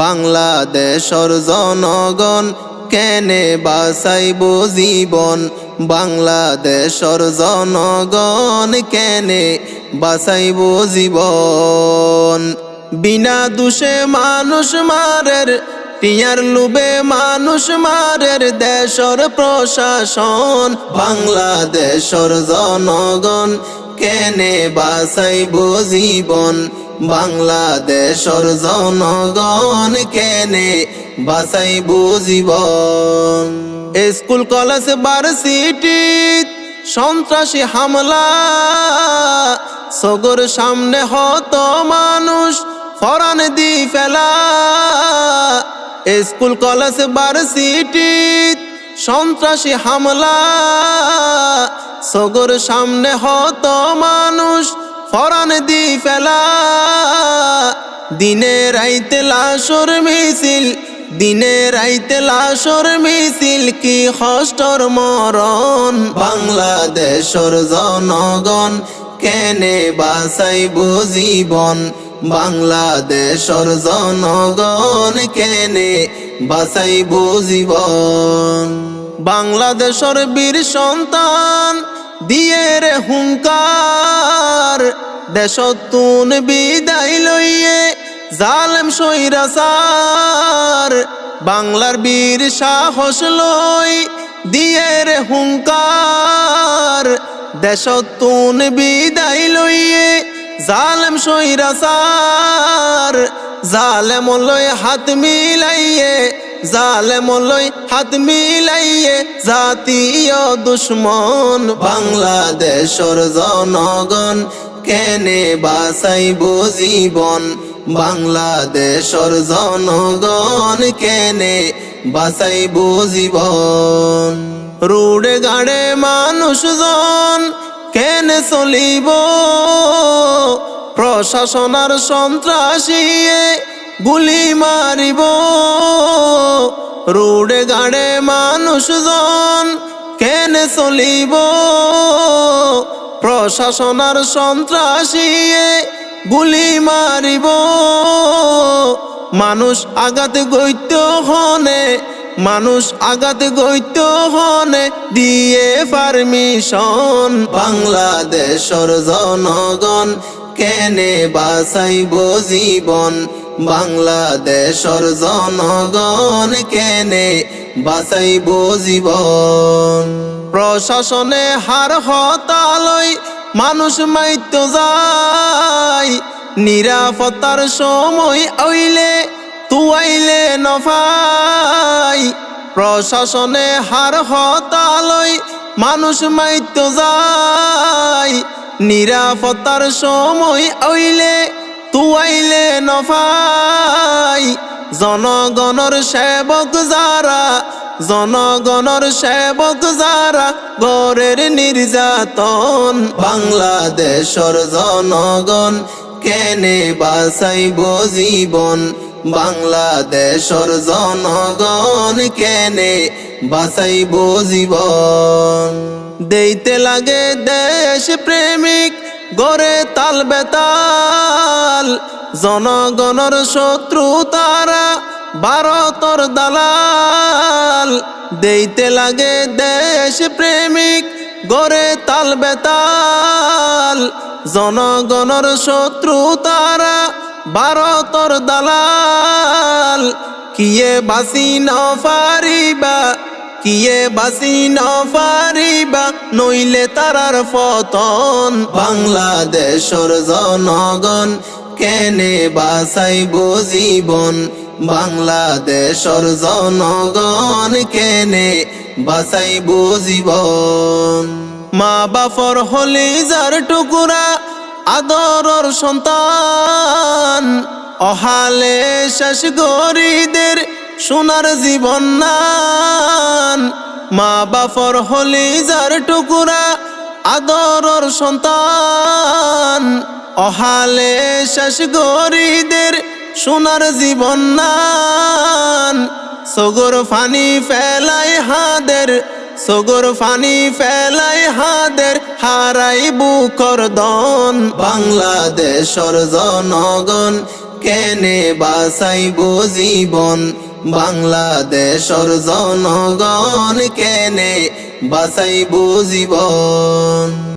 বাংলাদেশর জনগণ কেনে বাসাইব জীবন? বাংলাদেশর জনগণ কেনে বাসাইব জীবন? বিনা দুষে মানুষ মারের, টিয়ার লুবে মানুষ মারের দেশর প্রশাসন। বাংলাদেশর জনগণ কেনে বাসাইব জীবন? বাংলাদেশর জনগণ কেনে বাসাইব জীবন স্কুল, কলেজ ভার্সিটি সন্ত্রাসী হামলা, সগর সামনে হত মানুষ, ফরান দি ফেলা। স্কুল, কলেজ ভার্সিটি সন্ত্রাসী হামলা, সগর সামনে হত মানুষ ফরান দি ফেলা, দিনে রাইতে লাশর মিছিল, দিনে রাইতে লাশর মিছিল, কি হষ্টর মরণ। বাংলাদেশর জনগণ কেনে বাসাইব জীবন? বাংলাদেশর জনগণ কেনে বাসাইব জীবন? বাংলাদেশর বীর সন্তান দিয়ে রে হুঙ্কার। দেশতুন বিদায় লইয়ে জালেম সৈরাসার বাংলার বীর সাহস লই দিয়ে রে হুঙ্কার। দেশতুন বিদায় লইয়ে জালেম সৈরাসার জালেম লই হাত মিলাইয়ে জালেম লই হাত মিলাইয়ে জাতীয় দুশ্মন বাংলাদেশর জনগণ কেনে বাসাইব জীবন? বাংলাদেশর জনগণ কেনে বাসাইব জীবন? রুড়ে গাড়ে মানুষজন কেনে চলিব? প্রশাসনার সন্ত্রাসীয়ে গুলি মারিব। রুড়ে গাড়ে মানুষজন কেনে চলিব। প্রশাসনার সন্ত্রাসীয়ে গুলি মারিব। মানুষ আঘাত গৈত্য হনে, মানুষ আঘাত গৈত্য হনে, দিয়ে পারমিশন বাংলাদেশর জনগণ কেনে বাসাইব জীবন। বাংলাদেশর জনগণ কেনে বাসাইব জীবন? প্রশাসনে হার হতালই মানুষ মাইত্য যায়। নিরাপত্তার সময় আইলে তুয়াইলে নফাই। প্রশাসনে হার হতালই মানুষ মাইত্য যায়। নিরাপত্তার সময় আইলে তুয়াইলে নফাই। জনগণর সেবক যারা, জনগণর সেবক যারা গরের নির্যাতন বাংলাদেশর জনগণ কেনে বাসাইব জীবন? বাংলাদেশর জনগণ কেনে বাসাইব জীবন? দেইতে লাগে দেশ প্রেমিক, গড়ে তাল বেতাল। জনগণর শত্রু তারা, ভারতর দালাল। দেইতে লাগে দেশ প্রেমিক, গড়ে তাল বেতাল। জনগণর শত্রু তারা, ভারতর দালাল। কিয়ে বাসি না পারিবা, কিয়ে বাসি না পারিবা, নইলে তারার পতন। বাংলাদেশর জনগণ কেনে বাসাইব জীবন? বাংলাদেশর জনগণ কেনে বাসাইব জীবন? মা বাপর হলি যার টুকুরা আদরর সন্তান, অহালে শেষ গরিদের সোনার জীবন নান। মা বাপর হলি যার টুকুরা আদরর সন্তান অহালে শেষ গরিদের সোনার জীবন নান। সগর ফানি ফেলাই হাদের, সগর ফানি ফেলাই হাদের, হারাই বুকর দন। বাংলাদেশর জনগণ কেনে বাসাইব জীবন? বাংলাদেশর জনগণ কেনে বাসাইব জীবন?